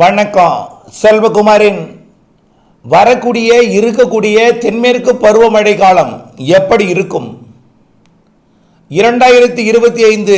வணக்கம். செல்வகுமாரின் வரக்கூடிய இருக்கக்கூடிய தென்மேற்கு பருவமழை காலம் எப்படி இருக்கும்? இரண்டாயிரத்தி இருபத்தி ஐந்து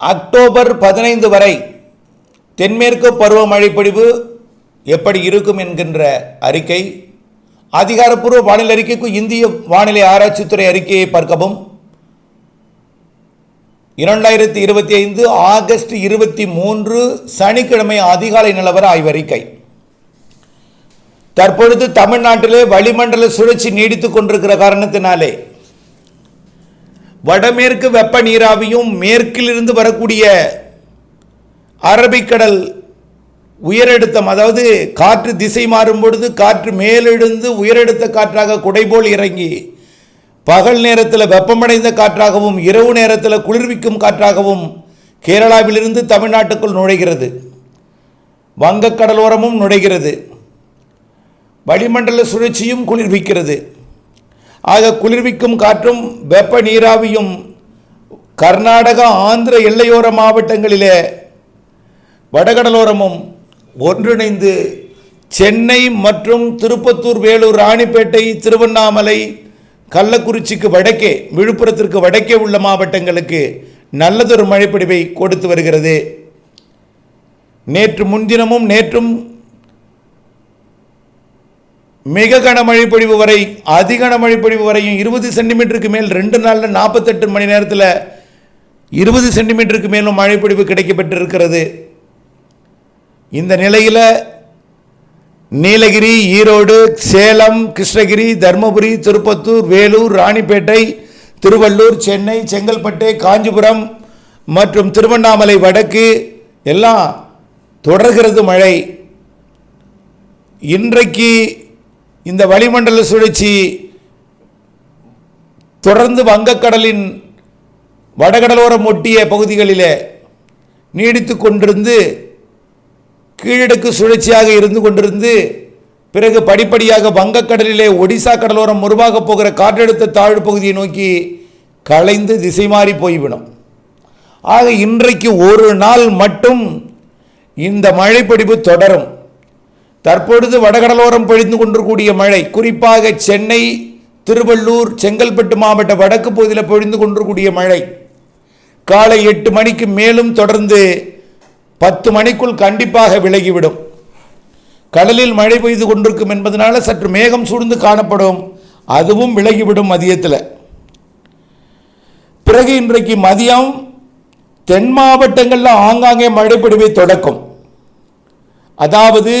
அக்டோபர் பதினைந்து வரை தென்மேற்கு பருவமழை பொழிவு எப்படி இருக்கும் என்கின்ற அறிக்கை அதிகாரப்பூர்வ வானிலை அறிக்கைக்கு இந்திய வானிலை ஆராய்ச்சித்துறை அறிக்கையை பார்க்கவும். இரண்டாயிரத்தி இருபத்தி ஐந்து ஆகஸ்ட் இருபத்தி மூன்று சனிக்கிழமை அதிகாலை நிலவர ஆய்வறிக்கை. தற்பொழுது தமிழ்நாட்டிலே வளிமண்டல சுழற்சி நீடித்துக் கொண்டிருக்கிற காரணத்தினாலே வடமேற்கு வெப்ப நீராவியும் மேற்கிலிருந்து வரக்கூடிய அரபிக்கடல் உயரழுத்தம் அதாவது காற்று திசை மாறும் பொழுது காற்று மேலெழுந்து உயரழுத்த காற்றாக குடைபோல் இறங்கி பகல் நேரத்தில் வெப்பமடைந்த காற்றாகவும் இரவு நேரத்தில் குளிர்விக்கும் காற்றாகவும் கேரளாவிலிருந்து தமிழ்நாட்டுக்குள் நுழைகிறது. வங்கக்கடலோரமும் நுழைகிறது. வளிமண்டல சுழற்சியும் குளிர்விக்கிறது. ஆக குளிர்விக்கும் காற்றும் வெப்ப நீராவியும் கர்நாடகா ஆந்திர எல்லையோர மாவட்டங்களிலே வடகடலோரமும் ஒன்றிணைந்து சென்னை மற்றும் திருப்பத்தூர் வேலூர் ராணிப்பேட்டை திருவண்ணாமலை கள்ளக்குறிச்சிக்கு வடக்கே விழுப்புரத்திற்கு வடக்கே உள்ள மாவட்டங்களுக்கு நல்லதொரு மழைப்பிடிவை கொடுத்து வருகிறது. நேற்று முன்தினமும் நேற்றும் மிக கனமழைப்பொழிவு வரை அதிகன மழை வரையும் இருபது சென்டிமீட்டருக்கு மேல் ரெண்டு நாளில் நாற்பத்தெட்டு மணி நேரத்தில் இருபது சென்டிமீட்டருக்கு மேலும் மழைப்பொழிவு கிடைக்கப்பட்டிருக்கிறது இந்த நிலையில் நீலகிரி ஈரோடு சேலம் கிருஷ்ணகிரி தருமபுரி திருப்பத்தூர் வேலூர் ராணிப்பேட்டை திருவள்ளூர் சென்னை செங்கல்பட்டு காஞ்சிபுரம் மற்றும் திருவண்ணாமலை வடக்கு எல்லாம் தொடர்கிறது மழை. இன்றைக்கு இந்த வளிமண்டல சுழற்சி தொடர்ந்து வங்கக்கடலின் வடகடலோரம் ஒட்டிய பகுதிகளிலே நீடித்து கொண்டிருந்து கீழடுக்கு சுழற்சியாக இருந்து கொண்டிருந்து பிறகு படிப்படியாக வங்கக்கடலிலே ஒடிசா கடலோரம் உருவாகப் போகிற காற்றழுத்த தாழ்வு பகுதியை நோக்கி கலைந்து திசை மாறி போய்விடும். ஆக இன்றைக்கு ஒரு நாள் மட்டும் இந்த மழைப்பிடிப்பு தொடரும். தற்பொழுது வடகடலோரம் பொழிந்து கொண்டிருக்கூடிய மழை குறிப்பாக சென்னை திருவள்ளூர் செங்கல்பட்டு மாவட்ட வடக்கு பகுதியில் பொழிந்து கொண்டிருக்கூடிய மழை காலை எட்டு மணிக்கு மேலும் தொடர்ந்து பத்து மணிக்குள் கண்டிப்பாக விலகிவிடும். கடலில் மழை பெய்து கொண்டிருக்கும் என்பதனால சற்று மேகம் சூழ்ந்து காணப்படும். அதுவும் விலகிவிடும் மதியத்தில். பிறகு இன்றைக்கு மதியம் தென் மாவட்டங்களில் ஆங்காங்கே மழைப்பிடிவை தொடக்கும். அதாவது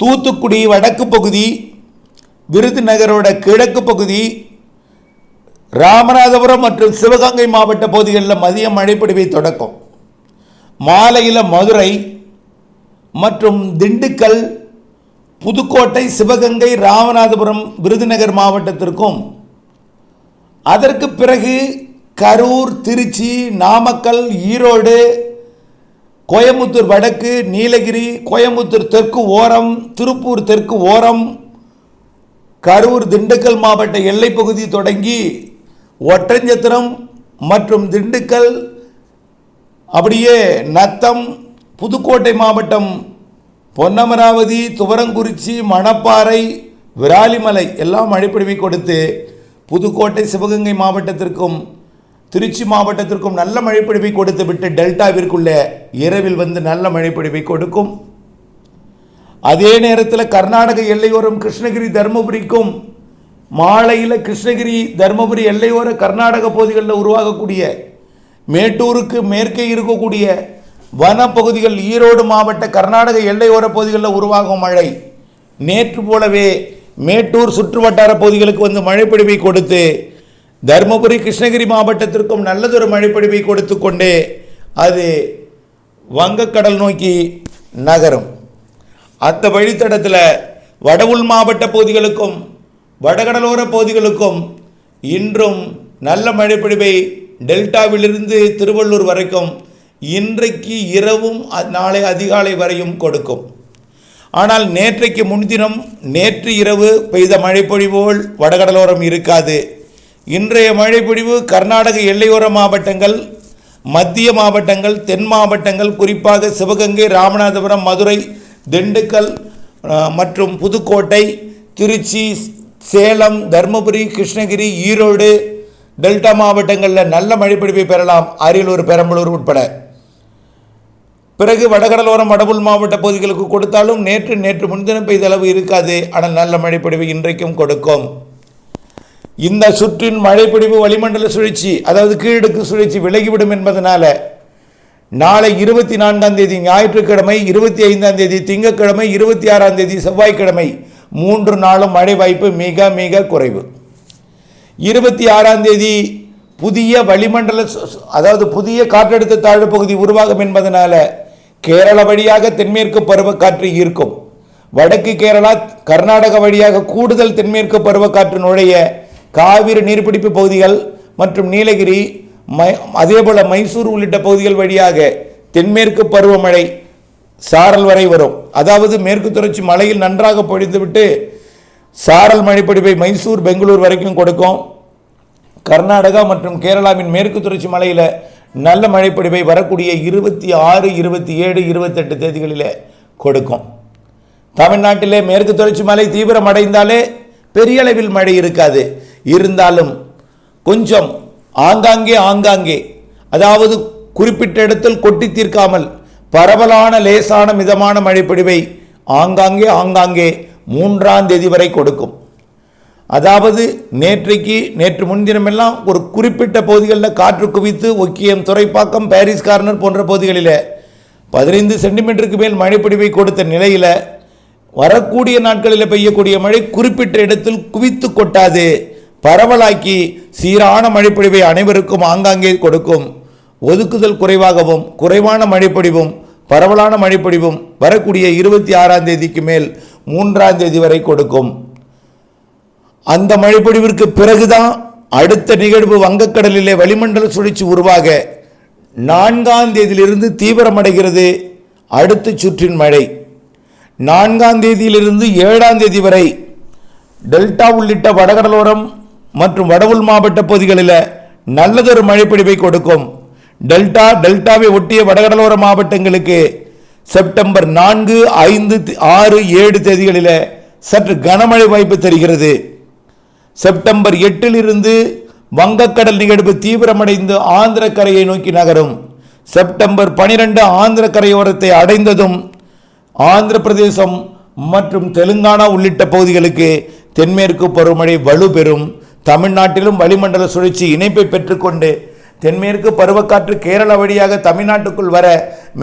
தூத்துக்குடி வடக்கு பகுதி விருதுநகரோட கிழக்கு பகுதி ராமநாதபுரம் மற்றும் சிவகங்கை மாவட்ட பகுதிகளில் மதியம் மழைப்பிடிவை தொடக்கும். மாலையில் மதுரை மற்றும் திண்டுக்கல் புதுக்கோட்டை சிவகங்கை ராமநாதபுரம் விருதுநகர் மாவட்டத்திற்கும். அதற்கு பிறகு கரூர் திருச்சி நாமக்கல் ஈரோடு கோயம்புத்தூர் வடக்கு நீலகிரி கோயம்புத்தூர் தெற்கு ஓரம் திருப்பூர் தெற்கு ஓரம் கரூர் திண்டுக்கல் மாவட்ட எல்லைப்பகுதி தொடங்கி ஒற்றஞ்சத்திரம் மற்றும் திண்டுக்கல் அப்படியே நத்தம் புதுக்கோட்டை மாவட்டம் பொன்னமராவதி துவரங்குறிச்சி மணப்பாறை விராலிமலை எல்லாம் மழைப்பிடிமை கொடுத்து புதுக்கோட்டை சிவகங்கை மாவட்டத்திற்கும் திருச்சி மாவட்டத்திற்கும் நல்ல மழைப்பிடிமை கொடுத்து விட்டு டெல்டாவிற்குள்ள இரவில் வந்து நல்ல மழைப்பிடிமை கொடுக்கும். அதே நேரத்தில் கர்நாடக எல்லையோரம் கிருஷ்ணகிரி தருமபுரிக்கும் மாலையில் கிருஷ்ணகிரி தருமபுரி எல்லையோர கர்நாடக பகுதிகளில் உருவாகக்கூடிய மேட்டூருக்கு மேற்கே இருக்கக்கூடிய வனப்பகுதிகள் ஈரோடு மாவட்ட கர்நாடக எல்லையோர பகுதிகளில் உருவாகும் மழை. நேற்று போலவே மேட்டூர் சுற்றுவட்டார பகுதிகளுக்கு வந்து மழைப்பிடிவை கொடுத்து தருமபுரி கிருஷ்ணகிரி மாவட்டத்திற்கும் நல்லதொரு மழைப்பிடிவை கொடுத்து கொண்டே அது வங்கக்கடல் நோக்கி நகரும். அந்த வழித்தடத்தில் வடவுள் மாவட்ட பகுதிகளுக்கும் வடகடலோர பகுதிகளுக்கும் இன்றும் நல்ல மழைப்பிடிவை டெல்டாவிலிருந்து திருவள்ளூர் வரைக்கும் இன்றைக்கு இரவும் நாளை அதிகாலை வரையும் கொடுக்கும். ஆனால் நேற்றைக்கு முன்தினம் நேற்று இரவு பெய்த மழைப்பொழிவோல் வடகடலோரம் இருக்காது. இன்றைய மழைப்பொழிவு கர்நாடக எல்லையோர மாவட்டங்கள் மத்திய மாவட்டங்கள் தென் மாவட்டங்கள் குறிப்பாக சிவகங்கை ராமநாதபுரம் மதுரை திண்டுக்கல் மற்றும் புதுக்கோட்டை திருச்சி சேலம் தருமபுரி கிருஷ்ணகிரி ஈரோடு டெல்டா மாவட்டங்களில் நல்ல மழைப்பிடிப்பை பெறலாம் அரியலூர் பெரம்பலூர் உட்பட. பிறகு வடகடலோரம் வடபுல் மாவட்ட பகுதிகளுக்கு கொடுத்தாலும் நேற்று நேற்று முன்தினம் பெய்தளவு இருக்காது. ஆனால் நல்ல மழைப்பிடிவு இன்றைக்கும் கொடுக்கும். இந்த சுற்றின் மழைப்பிடிவு வளிமண்டல சுழற்சி அதாவது கீழடுக்கு சுழற்சி விலகிவிடும் என்பதனால நாளை இருபத்தி நான்காம் தேதி ஞாயிற்றுக்கிழமை இருபத்தி ஐந்தாம் தேதி திங்கக்கிழமை இருபத்தி ஆறாம் தேதி செவ்வாய்க்கிழமை மூன்று நாளும் மழை வாய்ப்பு மிக மிக குறைவு. இருபத்தி ஆறாம் தேதி புதிய வளிமண்டல அதாவது புதிய காற்றழுத்த தாழ்வு பகுதி உருவாகும் என்பதனால கேரள வழியாக தென்மேற்கு பருவக்காற்று ஈர்க்கும். வடக்கு கேரளா கர்நாடக வழியாக கூடுதல் தென்மேற்கு பருவக்காற்று நுழைய காவிரி நீர்பிடிப்பு பகுதிகள் மற்றும் நீலகிரி மை அதேபோல மைசூர் உள்ளிட்ட பகுதிகள் வழியாக தென்மேற்கு பருவமழை சாரல் வரை வரும். அதாவது மேற்கு தொடர்ச்சி மலையில் நன்றாக பொழிந்துவிட்டு சாரல் மழைப்பொழிவை மைசூர் பெங்களூர் வரைக்கும் கொடுக்கும். கர்நாடகா மற்றும் கேரளாவின் மேற்கு தொடர்ச்சி மலையில் நல்ல மழைப்பொழிவை வரக்கூடிய இருபத்தி ஆறு இருபத்தி ஏழு இருபத்தெட்டு தேதிகளில் கொடுக்கும். தமிழ்நாட்டிலே மேற்கு தொடர்ச்சி மலை தீவிரமடைந்தாலே பெரிய அளவில் மழை இருக்காது. இருந்தாலும் கொஞ்சம் ஆங்காங்கே ஆங்காங்கே அதாவது குறிப்பிட்ட இடத்தில் கொட்டி தீர்க்காமல் பரவலான லேசான மிதமான மழைப்பொழிவை ஆங்காங்கே ஆங்காங்கே மூன்றாம் தேதி வரை கொடுக்கும். அதாவது நேற்றைக்கு நேற்று முன்தினமெல்லாம் ஒரு குறிப்பிட்ட பகுதிகளில் காற்று குவித்து ஒக்கியம் துறைப்பாக்கம் பாரிஸ் கார்னர் போன்ற பகுதிகளில் பதினைந்து சென்டிமீட்டருக்கு மேல் மழைப்பிடிவை கொடுத்த நிலையில் வரக்கூடிய நாட்களில் பெய்யக்கூடிய மழை குறிப்பிட்ட இடத்தில் குவித்து கொட்டாது. பரவலாக்கி சீரான மழைப்பொழிவை அனைவருக்கும் ஆங்காங்கே கொடுக்கும். ஒதுக்குதல் குறைவாகவும் குறைவான மழைப்பொழிவும் பரவலான மழைப்பொழிவும் வரக்கூடிய இருபத்தி ஆறாம் தேதிக்கு மேல் மூன்றாம் தேதி வரை கொடுக்கும். அந்த மழைப்பொழிவிற்கு பிறகுதான் அடுத்த நிகழ்வு வங்கக்கடலிலே வளிமண்டல சுழற்சி உருவாக நான்காம் தேதியிலிருந்து தீவிரமடைகிறது அடுத்த சுற்றின் மழை. நான்காம் தேதியிலிருந்து ஏழாம் தேதி வரை டெல்டா உள்ளிட்ட வடகடலோரம் மற்றும் வடவுள் மாவட்ட பகுதிகளில் நல்லதொரு மழைப்பொழிவை கொடுக்கும். டெல்டா டெல்டாவை ஒட்டிய வடகடலோர மாவட்டங்களுக்கு செப்டம்பர் நான்கு ஐந்து ஆறு ஏழு தேதிகளில் சற்று கனமழை வாய்ப்பு தெரிகிறது. செப்டம்பர் எட்டிலிருந்து வங்கக்கடல் நிகழ்வு தீவிரமடைந்து ஆந்திர கரையை நோக்கி நகரும். செப்டம்பர் பனிரெண்டு ஆந்திர கரையோரத்தை அடைந்ததும் ஆந்திர பிரதேசம் மற்றும் தெலுங்கானா உள்ளிட்ட பகுதிகளுக்கு தென்மேற்கு பருவமழை வலுப்பெறும் தமிழ்நாட்டிலும் வளிமண்டல சுழற்சி இணைப்பை பெற்றுக்கொண்டு தென்மேற்கு பருவக்காற்று கேரள வழியாக தமிழ்நாட்டுக்குள் வர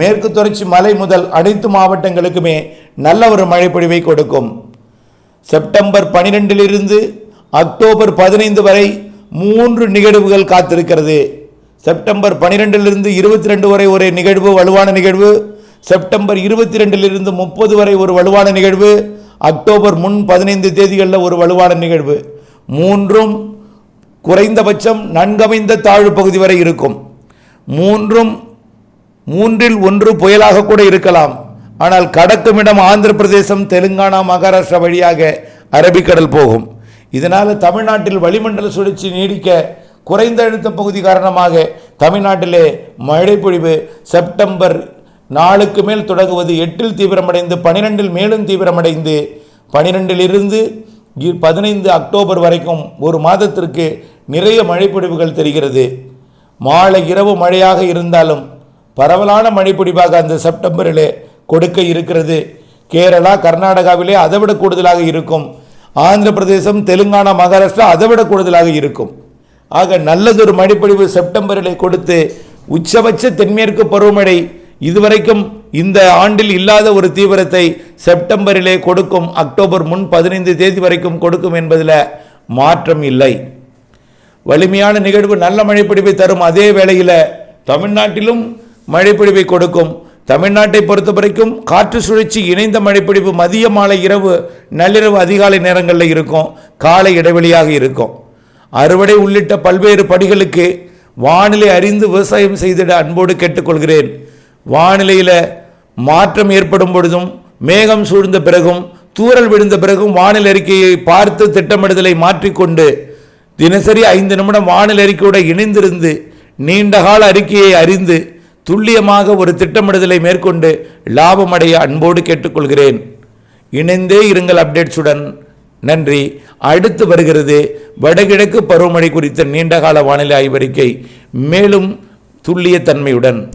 மேற்கு தொடர்ச்சி மலை முதல் அனைத்து மாவட்டங்களுக்குமே நல்ல ஒரு மழைப்பொழிவை கொடுக்கும். செப்டம்பர் பனிரெண்டிலிருந்து அக்டோபர் பதினைந்து வரை மூன்று நிகழ்வுகள் காத்திருக்கிறது. செப்டம்பர் பனிரெண்டிலிருந்து இருபத்தி ரெண்டு வரை ஒரு நிகழ்வு வலுவான நிகழ்வு. செப்டம்பர் இருபத்தி ரெண்டிலிருந்து முப்பது வரை ஒரு வலுவான நிகழ்வு. அக்டோபர் முன் பதினைந்து தேதிகளில் ஒரு வலுவான நிகழ்வு. மூன்றும் குறைந்தபட்சம் நன்கமைந்த தாழ்வு பகுதி வரை இருக்கும். மூன்றும் மூன்றில் ஒன்று புயலாக கூட இருக்கலாம். ஆனால் கடக்கும் இடம் ஆந்திர பிரதேசம் தெலுங்கானா மகாராஷ்டிரா வழியாக அரபிக்கடல் போகும். இதனால் தமிழ்நாட்டில் வளிமண்டல சுழற்சி நீடிக்க குறைந்த அழுத்த பகுதி காரணமாக தமிழ்நாட்டிலே மழை பொழிவு செப்டம்பர் நாளுக்கு மேல் தொடங்குவது எட்டில் தீவிரமடைந்து பனிரெண்டில் மேலும் தீவிரமடைந்து பனிரெண்டிலிருந்து இருந்து பதினைந்து அக்டோபர் வரைக்கும் ஒரு மாதத்திற்கு நிறைய மழைப்பொழிவுகள் தெரிகிறது. மாலை இரவு மழையாக இருந்தாலும் பரவலான மழைப்பொழிவாக அந்த செப்டம்பரிலே கொடுக்க இருக்கிறது. கேரளா கர்நாடகாவிலே அதைவிட கூடுதலாக இருக்கும். ஆந்திர பிரதேசம் தெலுங்கானா மகாராஷ்டிரா அதைவிட கூடுதலாக இருக்கும். ஆக நல்லதொரு மழைப்பொழிவு செப்டம்பரிலே கொடுத்து உச்சபட்ச தென்மேற்கு பருவமழை இதுவரைக்கும் இந்த ஆண்டில் இல்லாத ஒரு தீவிரத்தை செப்டம்பரிலே கொடுக்கும் அக்டோபர் முன் பதினைந்து தேதி வரைக்கும் கொடுக்கும் என்பதில் மாற்றம் இல்லை. வலிமையான நிகழ்வு நல்ல மழைப்பிடிப்பை தரும் அதே வேளையில் தமிழ்நாட்டிலும் மழைப்பிடிப்பை கொடுக்கும். தமிழ்நாட்டை பொறுத்த வரைக்கும் காற்று சுழற்சி இணைந்த மழைப்பிடிப்பு மதிய மாலை இரவு நள்ளிரவு அதிகாலை நேரங்களில் இருக்கும் காலை இடைவெளியாக இருக்கும். அறுவடை உள்ளிட்ட பல்வேறு படிகளுக்கு வானிலை அறிந்து விவசாயம் செய்திட அன்போடு கேட்டுக்கொள்கிறேன். வானிலையில் மாற்றம் ஏற்படும் பொழுதும் மேகம் சூழ்ந்த பிறகும் தூறல் விழுந்த பிறகும் வானில் அறிக்கையை பார்த்து திட்டமிடுதலை மாற்றிக்கொண்டு தினசரி ஐந்து நிமிடம் வானில் அறிக்கையோடு இணைந்திருந்து நீண்டகால அறிக்கையை அறிந்து துல்லியமாக ஒரு திட்டமிடுதலை மேற்கொண்டு லாபமடைய அன்போடு கேட்டுக்கொள்கிறேன். இணைந்தே இருங்கள் அப்டேட்ஸுடன். நன்றி. அடுத்து வருகிறது வடகிழக்கு பருவமழை குறித்த நீண்டகால வானிலை ஆய்வறிக்கை. மேலும் துல்லிய தன்மையுடன்.